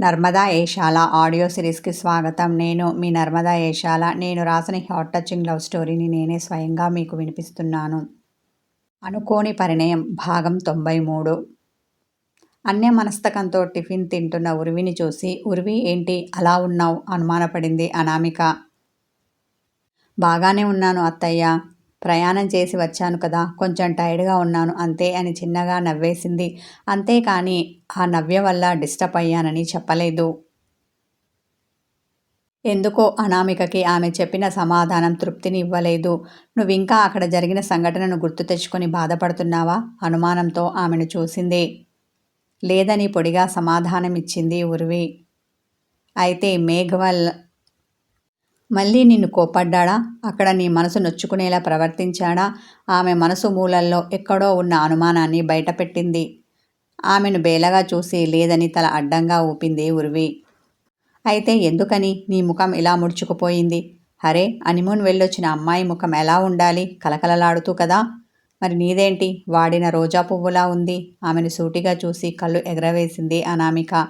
Narmada Eshala audio సిరీస్కి స్వాగతం. నేను మీ నర్మదా ఏషాల నేను రాసిన హాట్ టచింగ్ లవ్ స్టోరీని నేనే స్వయంగా మీకు వినిపిస్తున్నాను. అనుకోని పరిణయం. భాగం తొంభై మూడు. అన్య మనస్తకంతో టిఫిన్ తింటున్న ఉరివిని చూసి ఉరివి ఏంటి? అలా ఉన్నావు? అనుమానపడింది అనామిక. బాగానే ఉన్నాను అత్తయ్య. ప్రయాణం చేసి వచ్చాను కదా కొంచెం టైర్డ్గా ఉన్నాను అంతే అని చిన్నగా నవ్వేసింది. అంతేకాని ఆ నవ్య వల్ల డిస్టర్బ్ అయ్యానని చెప్పలేదు. ఎందుకో అనామికకి ఆమె చెప్పిన సమాధానం తృప్తిని ఇవ్వలేదు నువ్వింకా అక్కడ జరిగిన సంఘటనను గుర్తు తెచ్చుకొని బాధపడుతున్నావా? అనుమానంతో ఆమెను చూసింది. లేదని పొడిగా సమాధానమిచ్చింది ఉర్వి. అయితే మేఘవల్ మళ్ళీ నిన్ను కోపడ్డాడా అక్కడ నీ మనసు నొచ్చుకునేలా ప్రవర్తించాడా? ఆమె మనసు మూలల్లో ఎక్కడో ఉన్న అనుమానాన్ని బయటపెట్టింది. ఆమెను బేలగా చూసి లేదని తల అడ్డంగా ఊపింది ఉర్వి. అయితే ఎందుకని నీ ముఖం ఇలా ముడుచుకుపోయింది? హరే అనిమూన్ వెళ్ళొచ్చిన అమ్మాయి ముఖం ఎలా ఉండాలి? కలకలలాడుతూ కదా. మరి నీదేంటి? వాడిన రోజా పువ్వులా ఉంది. ఆమెను సూటిగా చూసి కళ్ళు ఎగరవేసింది అనామిక.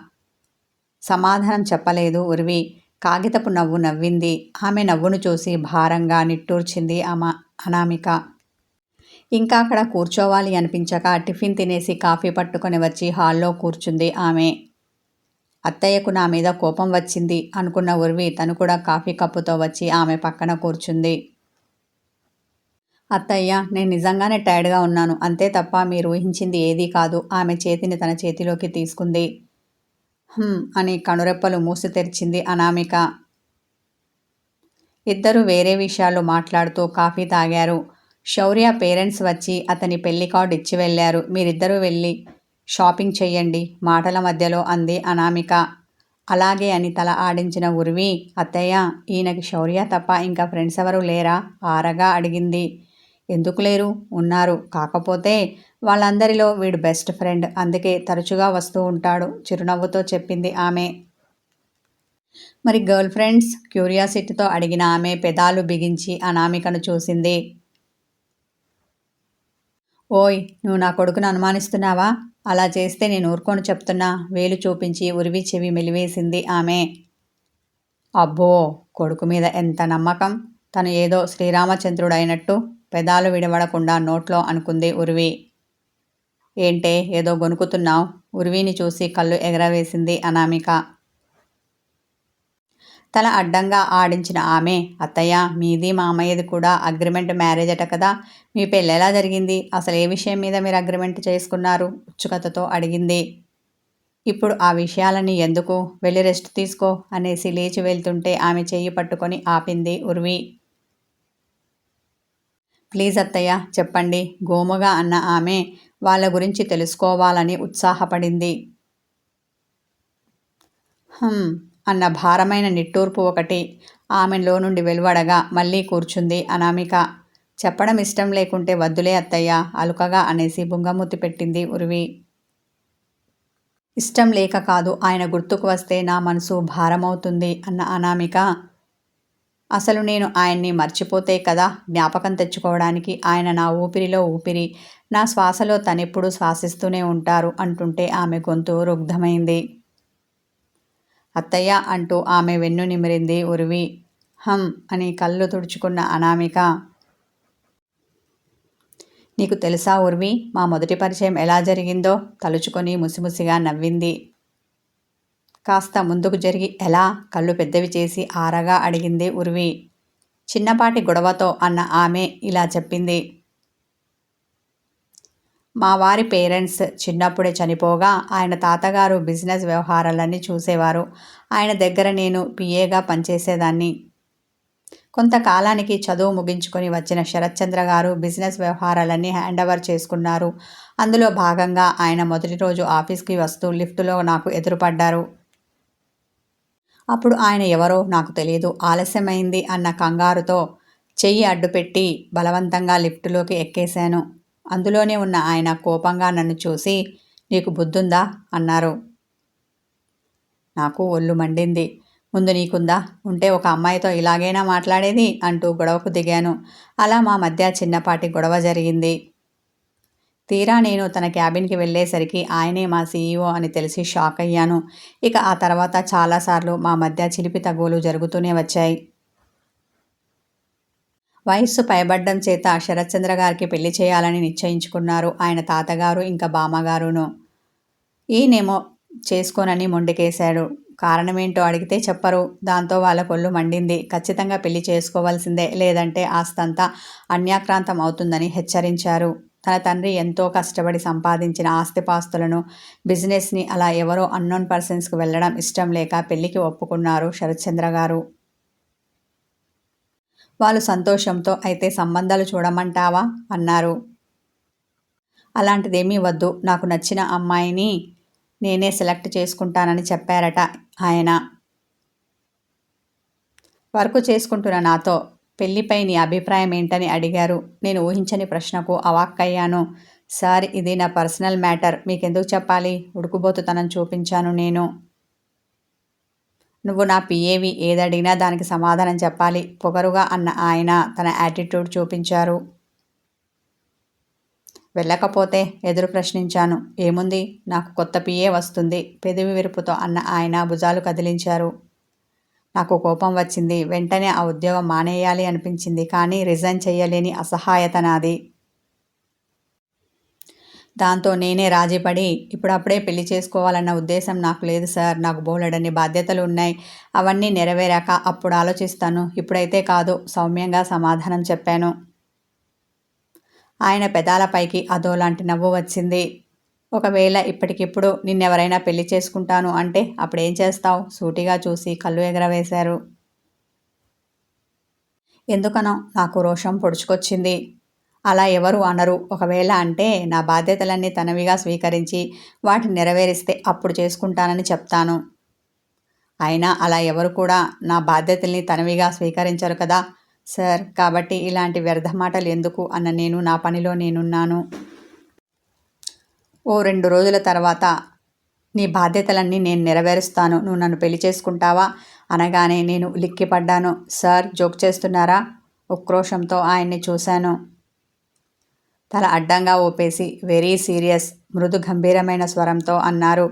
సమాధానం చెప్పలేదు ఉర్వి. కాగితపు నవ్వు నవ్వింది. ఆమె నవ్వును చూసి భారంగా నిట్టూర్చింది అమా అనామిక. ఇంకా అక్కడ కూర్చోవాలి అనిపించక టిఫిన్ తినేసి కాఫీ పట్టుకొని వచ్చి హాల్లో కూర్చుంది ఆమె. అత్తయ్యకు నా మీద కోపం వచ్చింది అనుకున్న ఉర్వి తను కూడా కాఫీ కప్పుతో వచ్చి ఆమె పక్కన కూర్చుంది. అత్తయ్య నేను నిజంగానే టైర్డ్గా ఉన్నాను. అంతే తప్ప మీరు ఊహించింది ఏదీ కాదు. ఆమె చేతిని తన చేతిలోకి తీసుకుంది. అని కనురెప్పలు మూసి తెరిచింది అనామిక. ఇద్దరు వేరే విషయాలు మాట్లాడుతూ కాఫీ తాగారు. శౌర్య పేరెంట్స్ వచ్చి అతని పెళ్ళి కార్డు ఇచ్చి వెళ్ళారు. మీరిద్దరూ వెళ్ళి షాపింగ్ చెయ్యండి మాటల మధ్యలో అంది అనామిక. అలాగే అని తల ఆడించిన ఉర్వి అత్తయ్య ఈయనకి శౌర్య తప్ప ఇంకా ఫ్రెండ్స్ ఎవరు లేరా? ఆరగా అడిగింది. ఎందుకు లేరు? ఉన్నారు. కాకపోతే వాళ్ళందరిలో వీడు బెస్ట్ ఫ్రెండ్. అందుకే తరచుగా వస్తూ ఉంటాడు. చిరునవ్వుతో చెప్పింది ఆమె. మరి గర్ల్ ఫ్రెండ్స్ క్యూరియాసిటీతో అడిగిన ఆమె పెదాలు బిగించి అనామికను చూసింది. ఓయ్ నువ్వు నా కొడుకును అనుమానిస్తున్నావా? అలా చేస్తే నేను ఊరుకొని చెప్తున్నా. వేలు చూపించి ఉరివి చెవి మెలివేసింది ఆమె. అబ్బో కొడుకు మీద ఎంత నమ్మకం? తను ఏదో శ్రీరామచంద్రుడు అయినట్టు పెదాలు విడవడకుండా నోట్లో అనుకుంది ఉర్వి. ఏంటే ఏదో గొనుకుతున్నావు ఉరివిని చూసి కళ్ళు ఎగరవేసింది అనామిక. తల అడ్డంగా ఆడించిన ఆమె అత్తయ్య మీది మామయ్యది కూడా అగ్రిమెంట్ మ్యారేజ్ అట కదా మీ పెళ్ళి ఎలా జరిగింది? అసలు ఏ విషయం మీద మీరు అగ్రిమెంట్ చేసుకున్నారు? ఉత్సుకతతో అడిగింది. ఇప్పుడు ఆ విషయాలని ఎందుకు? వెళ్ళి రెస్ట్ తీసుకో అనేసి లేచి వెళ్తుంటే ఆమె చేయి పట్టుకొని ఆపింది ఉర్వి. ప్లీజ్ అత్తయ్య చెప్పండి. గోముగా అన్న ఆమె వాళ్ళ గురించి తెలుసుకోవాలని ఉత్సాహపడింది. అన్న భారమైన నిట్టూర్పు ఒకటి ఆమెలో నుండి వెలువడగా మళ్ళీ కూర్చుంది అనామిక. చెప్పడం ఇష్టం లేకుంటే వద్దులే అత్తయ్య అలుకగా అనేసి బుంగమూతి పెట్టింది ఉరివి. ఇష్టం లేక కాదు ఆయన గుర్తుకు వస్తే నా మనసు భారమవుతుంది అన్న అనామిక అసలు నేను ఆయన్ని మర్చిపోతే కదా? జ్ఞాపకం తెచ్చుకోవడానికి ఆయన నా ఊపిరిలో ఊపిరి. నా శ్వాసలో తనెప్పుడు శ్వాసిస్తూనే ఉంటారు అంటుంటే ఆమె గొంతు రుగ్ధమైంది. అత్తయ్య అంటూ ఆమె వెన్ను నిమిరింది ఉరివి. హం అని కళ్ళు తుడుచుకున్న అనామిక. నీకు తెలుసా ఉర్వి మా మొదటి పరిచయం ఎలా జరిగిందో? తలుచుకొని ముసిముసిగా నవ్వింది. కాస్త ముందుకు జరిగి ఎలా కళ్ళు పెద్దవి చేసి ఆరగా అడిగింది ఉర్వి. చిన్నపాటి గొడవతో అన్న ఆమె ఇలా చెప్పింది. మా వారి పేరెంట్స్ చిన్నప్పుడే చనిపోగా ఆయన తాతగారు బిజినెస్ వ్యవహారాలన్నీ చూసేవారు. ఆయన దగ్గర నేను పిఏగా పనిచేసేదాన్ని. కొంతకాలానికి చదువు ముగించుకొని వచ్చిన శరత్చంద్ర గారు బిజినెస్ వ్యవహారాలన్నీ హ్యాండ్ ఓవర్ చేసుకున్నారు. అందులో భాగంగా ఆయన మొదటి రోజు ఆఫీస్కి వస్తూ లిఫ్టులో నాకు ఎదురుపడ్డారు. అప్పుడు ఆయన ఎవరో నాకు తెలియదు ఆలస్యమైంది అన్న కంగారుతో చెయ్యి అడ్డుపెట్టి బలవంతంగా లిఫ్టులోకి ఎక్కేశాను. అందులోనే ఉన్న ఆయన కోపంగా నన్ను చూసి నీకు బుద్ధుందా? అన్నారు. నాకు ఒళ్ళు మండింది. ముందు నీకుందా? ఉంటే ఒక అమ్మాయితో ఇలాగైనా మాట్లాడేది? అంటూ గొడవకు దిగాను. అలా మా మధ్య చిన్నపాటి గొడవ జరిగింది. తీరా నేను తన క్యాబిన్కి వెళ్ళేసరికి ఆయనే మా సీఈఓ అని తెలిసి షాక్ అయ్యాను. ఇక ఆ తర్వాత చాలాసార్లు మా మధ్య చిలిపి తగులు జరుగుతూనే వచ్చాయి. వయస్సు పైబడ్డం చేత శరత్చంద్ర గారికి పెళ్ళి చేయాలని నిశ్చయించుకున్నారు. ఆయన తాతగారు ఇంకా బామ్మగారును. ఈయనేమో చేసుకోనని మొండికేశాడు. కారణమేంటో అడిగితే చెప్పరు. దాంతో వాళ్ళ కొళ్ళు మండింది. ఖచ్చితంగా పెళ్ళి చేసుకోవాల్సిందే లేదంటే ఆస్తంతా అన్యాక్రాంతం అవుతుందని హెచ్చరించారు. తన తండ్రి ఎంతో కష్టపడి సంపాదించిన ఆస్తిపాస్తులను బిజినెస్ని అలా ఎవరో అన్నోన్ పర్సన్స్కి వెళ్ళడం ఇష్టం లేక పెళ్ళికి ఒప్పుకున్నారు శరత్చంద్ర గారు. వాళ్ళు సంతోషంతో అయితే సంబంధాలు చూడమంటావా? అన్నారు. అలాంటిదేమీ వద్దు. నాకు నచ్చిన అమ్మాయిని నేనే సెలెక్ట్ చేసుకుంటానని చెప్పారట ఆయన. వర్క్ చేసుకుంటున్న నాతో పెళ్ళిపై నీ అభిప్రాయం ఏంటని అడిగారు. నేను ఊహించని ప్రశ్నకు అవాక్కయ్యాను. సార్ ఇది నా పర్సనల్ మ్యాటర్. మీకెందుకు చెప్పాలి? ఉడుకుబోతుతనం చూపించాను నేను. నువ్వు నా పిఏవి ఏదడిగినా దానికి సమాధానం చెప్పాలి. పొగరుగా అన్న ఆయన తన యాటిట్యూడ్ చూపించారు. వెళ్ళకపోతే ఎదురు ప్రశ్నించాను. ఏముంది? నాకు కొత్త పిఏ వస్తుంది. పెదవి విరుపుతో అన్న ఆయన భుజాలు కదిలించారు. నాకు కోపం వచ్చింది. వెంటనే ఆ ఉద్యోగం మానేయాలి అనిపించింది. కానీ రిజైన్ చేయలేని అసహాయత నాది. దాంతో నేనే రాజీపడి ఇప్పుడప్పుడే పెళ్ళి చేసుకోవాలన్న ఉద్దేశం నాకు లేదు సార్. నాకు బోలెడన్ని బాధ్యతలు ఉన్నాయి. అవన్నీ నెరవేరాక అప్పుడు ఆలోచిస్తాను. ఇప్పుడైతే కాదు సౌమ్యంగా సమాధానం చెప్పాను. ఆయన పెదాలపైకి అదోలాంటి నవ్వు వచ్చింది. ఒకవేళ ఇప్పటికిప్పుడు నిన్నెవరైనా పెళ్ళి చేసుకుంటాను అంటే అప్పుడేం చేస్తావు? సూటిగా చూసి కళ్ళు ఎగరవేశారు. ఎందుకనో నాకు రోషం పొడుచుకొచ్చింది. అలా ఎవరు అనరు. ఒకవేళ అంటే నా బాధ్యతలన్నీ తనవిగా స్వీకరించి వాటిని నెరవేరిస్తే అప్పుడు చేసుకుంటానని చెప్తాను. అయినా అలా ఎవరు కూడా నా బాధ్యతల్ని తనవిగా స్వీకరించరు కదా సార్. కాబట్టి ఇలాంటి వ్యర్థ మాటలు ఎందుకు అన్న నేను నా పనిలో నేనున్నాను. ఓ రెండు రోజుల తర్వాత నీ బాధ్యతలన్నీ నేను నెరవేరుస్తాను. నువ్వు నన్ను పెళ్ళి చేసుకుంటావా? అనగానే నేను లిక్కిపడ్డాను సార్ జోక్ చేస్తున్నారా? ఉక్రోషంతో ఆయన్ని చూశాను. తల అడ్డంగా ఊపేసి వెరీ సీరియస్ మృదు గంభీరమైన స్వరంతో అన్నారు.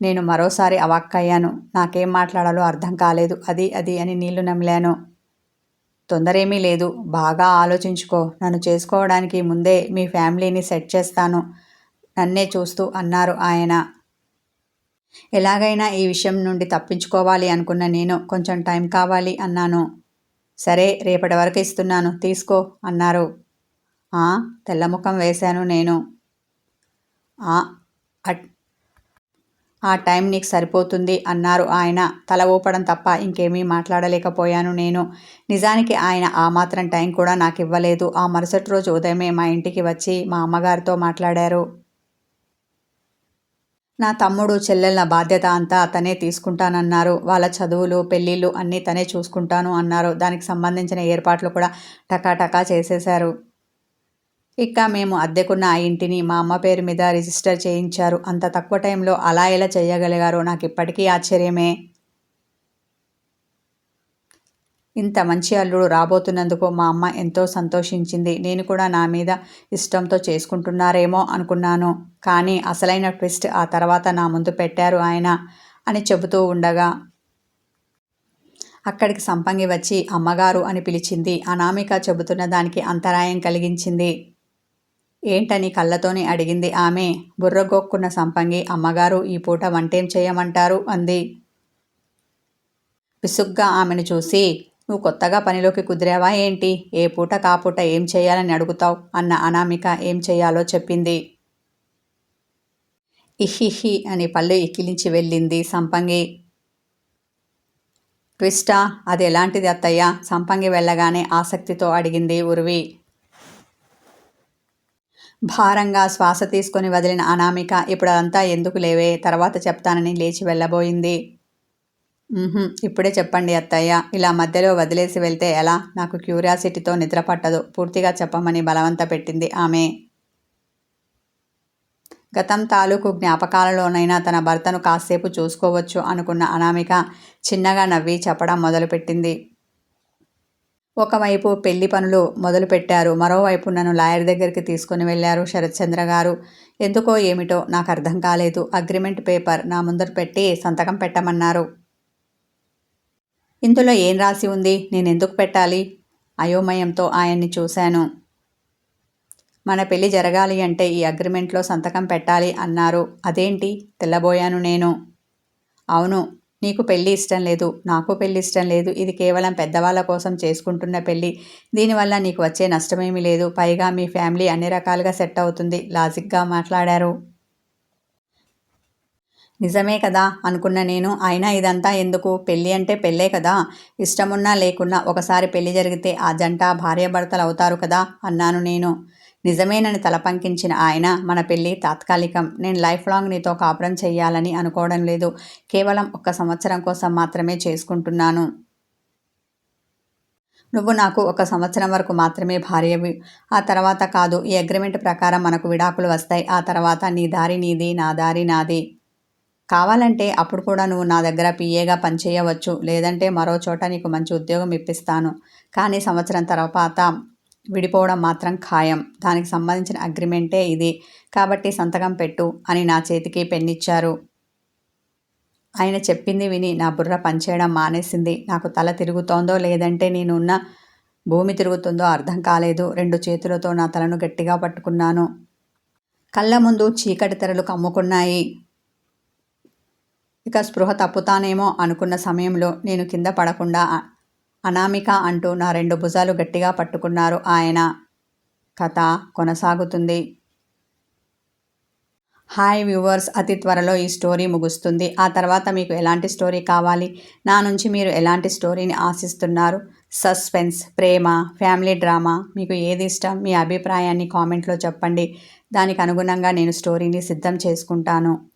నేను మరోసారి అవాక్కయ్యాను. నాకేం మాట్లాడాలో అర్థం కాలేదు. అది అది అని నీళ్ళు నమిలాను. తొందరేమీ లేదు. బాగా ఆలోచించుకో. నన్ను చేసుకోవడానికి ముందే మీ ఫ్యామిలీని సెట్ చేస్తాను. నన్నే చూస్తూ అన్నారు ఆయన. ఎలాగైనా ఈ విషయం నుండి తప్పించుకోవాలి అనుకున్న నేను కొంచెం టైం కావాలి అన్నాను. సరే రేపటి వరకు ఇస్తున్నాను తీసుకో అన్నారు. తెల్లముఖం వేశాను నేను. ఆ టైం నీకు సరిపోతుంది అన్నారు ఆయన. తల ఊపడం తప్ప ఇంకేమీ మాట్లాడలేకపోయాను నేను. నిజానికి ఆయన ఆ మాత్రం టైం కూడా నాకు ఇవ్వలేదు ఆ మరుసటి రోజు ఉదయమే మా ఇంటికి వచ్చి మా అమ్మగారితో మాట్లాడారు. నా తమ్ముడు చెల్లెళ్ళ బాధ్యత అంతా తనే తీసుకుంటానన్నారు. వాళ్ళ చదువులు పెళ్ళిళ్ళు అన్నీ తనే చూసుకుంటాను అన్నారు. దానికి సంబంధించిన ఏర్పాట్లు కూడా టకాటకా చేసేశారు. ఇక మేము అద్దెకున్న ఆ ఇంటిని మా అమ్మ పేరు మీద రిజిస్టర్ చేయించారు. అంత తక్కువ టైంలో అలా ఎలా చేయగలిగారో నాకు ఇప్పటికీ ఆశ్చర్యమే. ఇంత మంచి అల్లుడు రాబోతున్నందుకు మా అమ్మ ఎంతో సంతోషించింది. నేను కూడా నా మీద ఇష్టంతో చేసుకుంటున్నారేమో అనుకున్నాను. కానీ అసలైన ట్విస్ట్ ఆ తర్వాత నా ముందు పెట్టారు ఆయన అని చెబుతూ ఉండగా అక్కడికి సంపంగి వచ్చి అమ్మగారు అని పిలిచింది. అనామిక చెబుతున్న దానికి అంతరాయం కలిగించింది. ఏంటని కళ్ళతోనే అడిగింది ఆమె. బుర్రగొక్కున్న సంపంగి అమ్మగారు ఈ పూట వంటేం చేయమంటారు? అంది. విసుగ్గా ఆమెను చూసి నువ్వు కొత్తగా పనిలోకి కుదిరావా ఏంటి? ఏ పూట కాపూట ఏం చేయాలని అడుగుతావు? అన్న అనామిక ఏం చేయాలో? చెప్పింది. ఇహిహి అని పళ్ళు ఎక్కిలించి వెళ్ళింది సంపంగి. ట్విస్టా అది ఎలాంటిది అత్తయ్య? సంపంగి వెళ్ళగానే ఆసక్తితో అడిగింది ఉర్వి. భారంగా శ్వాస తీసుకొని వదిలిన అనామిక ఇప్పుడు అదంతా ఎందుకు లేవే? తర్వాత చెప్తానని లేచి వెళ్ళబోయింది. ఇప్పుడే చెప్పండి అత్తయ్య ఇలా మధ్యలో వదిలేసి వెళ్తే ఎలా? నాకు క్యూరియాసిటీతో నిద్ర పట్టదు. పూర్తిగా చెప్పమని బలవంత పెట్టింది ఆమె. గతం తాలూకు జ్ఞాపకాలలోనైనా తన భర్తను కాసేపు చూసుకోవచ్చు అనుకున్న అనామిక చిన్నగా నవ్వి చెప్పడం మొదలుపెట్టింది. ఒకవైపు పెళ్ళి పనులు మొదలుపెట్టారు మరోవైపు నన్ను లాయర్ దగ్గరికి తీసుకుని వెళ్ళారు శరత్చంద్ర గారు. ఎందుకో ఏమిటో నాకు అర్థం కాలేదు. అగ్రిమెంట్ పేపర్ నా ముందర పెట్టి సంతకం పెట్టమన్నారు. ఇందులో ఏం రాసి ఉంది? నేను ఎందుకు పెట్టాలి? అయోమయంతో ఆయన్ని చూశాను. మన పెళ్ళి జరగాలి అంటే ఈ అగ్రిమెంట్లో సంతకం పెట్టాలి అన్నారు. అదేంటి? తెల్లబోయాను నేను. అవును నీకు పెళ్ళి ఇష్టం లేదు. నాకు పెళ్ళి ఇష్టం లేదు. ఇది కేవలం పెద్దవాళ్ళ కోసం చేసుకుంటున్న పెళ్ళి దీనివల్ల నీకు వచ్చే నష్టమేమీ లేదు. పైగా మీ ఫ్యామిలీ అన్ని రకాలుగా సెట్ అవుతుంది. లాజిక్గా మాట్లాడారు. నిజమే కదా అనుకున్న నేను అయినా ఇదంతా ఎందుకు? పెళ్ళి అంటే పెళ్ళే కదా. ఇష్టమున్నా లేకున్నా ఒకసారి పెళ్ళి జరిగితే ఆ జంట భార్యాభర్తలు అవుతారు కదా అన్నాను నేను. నిజమేనని తలపంకించిన ఆయన మన పెళ్ళి తాత్కాలికం. నేను లైఫ్ లాంగ్ నీతో కాపురం చేయాలని అనుకోవడం లేదు. కేవలం ఒక్క సంవత్సరం కోసం మాత్రమే చేసుకుంటున్నాను. నువ్వు నాకు ఒక సంవత్సరం వరకు మాత్రమే భార్యవి. ఆ తర్వాత కాదు ఈ అగ్రిమెంట్ ప్రకారం మనకు విడాకులు వస్తాయి. ఆ తర్వాత నీ దారి నీది నా దారి నాది. కావాలంటే అప్పుడు కూడా నువ్వు నా దగ్గర పిఏగా పనిచేయవచ్చు లేదంటే మరో చోట నీకు మంచి ఉద్యోగం ఇప్పిస్తాను. కానీ సంవత్సరం తర్వాత విడిపోవడం మాత్రం ఖాయం. దానికి సంబంధించిన అగ్రిమెంటే ఇది. కాబట్టి సంతకం పెట్టు అని నా చేతికి పెన్నిచ్చారు. ఆయన చెప్పింది విని నా బుర్ర పనిచేయడం మానేసింది. నాకు తల తిరుగుతోందో లేదంటే నేనున్న భూమి తిరుగుతుందో అర్థం కాలేదు. రెండు చేతులతో నా తలను గట్టిగా పట్టుకున్నాను. కళ్ళ ముందు చీకటి తెరలు కమ్ముకున్నాయి. ఇక స్పృహ తప్పుతానేమో అనుకున్న సమయంలో నేను కింద పడకుండా అనామిక అంటూ నా రెండు భుజాలు గట్టిగా పట్టుకున్నారు ఆయన. కథ కొనసాగుతుంది. హాయ్ వ్యూవర్స్ అతి త్వరలో ఈ స్టోరీ ముగుస్తుంది. ఆ తర్వాత మీకు ఎలాంటి స్టోరీ కావాలి? నా నుంచి మీరు ఎలాంటి స్టోరీని ఆశిస్తున్నారు? సస్పెన్స్ ప్రేమ ఫ్యామిలీ డ్రామా మీకు ఏది ఇష్టం? మీ అభిప్రాయాన్ని కామెంట్లో చెప్పండి. దానికి అనుగుణంగా నేను స్టోరీని సిద్ధం చేసుకుంటాను.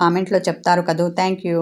కామెంట్లో చెప్తారు కదూ. Thank you.